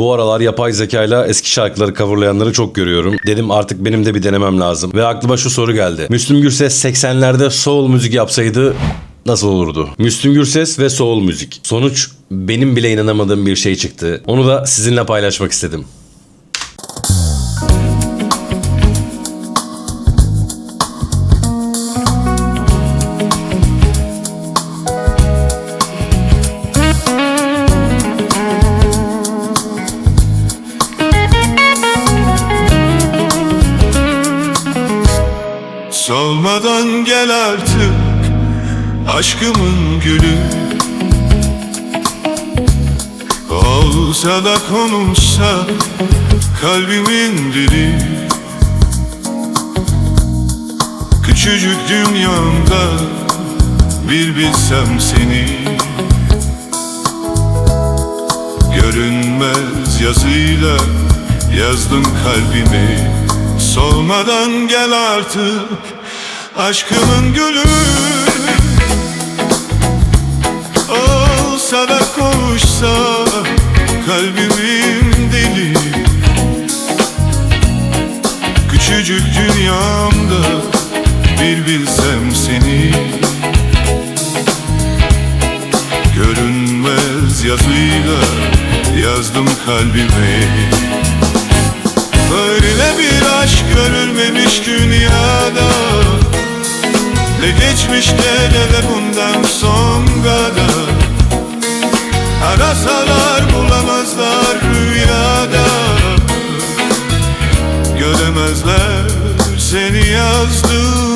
Bu aralar yapay zekayla eski şarkıları coverlayanları çok görüyorum. Dedim artık benim de bir denemem lazım. Ve aklıma şu soru geldi. Müslüm Gürses 80'lerde soul müzik yapsaydı nasıl olurdu? Müslüm Gürses ve soul müzik. Sonuç benim bile inanamadığım bir şey çıktı. Onu da sizinle paylaşmak istedim. Solmadan gel artık aşkımın gülü. Olsa da konuşsa kalbimin dili. Küçücük dünyamda bir bilsem seni. Görünmez yazıyla yazdım kalbimi. Solmadan gel artık aşkımın gülü Olsa da konuşsa kalbimin dili. Küçücük dünyamda bir bilsem seni. Görünmez yazıyla yazdım kalbime. Böyle bir aşk görülmemiş Geçmişte de bundan son kadar Arasalar bulamazlar rüyada. Göremezler seni yazdım.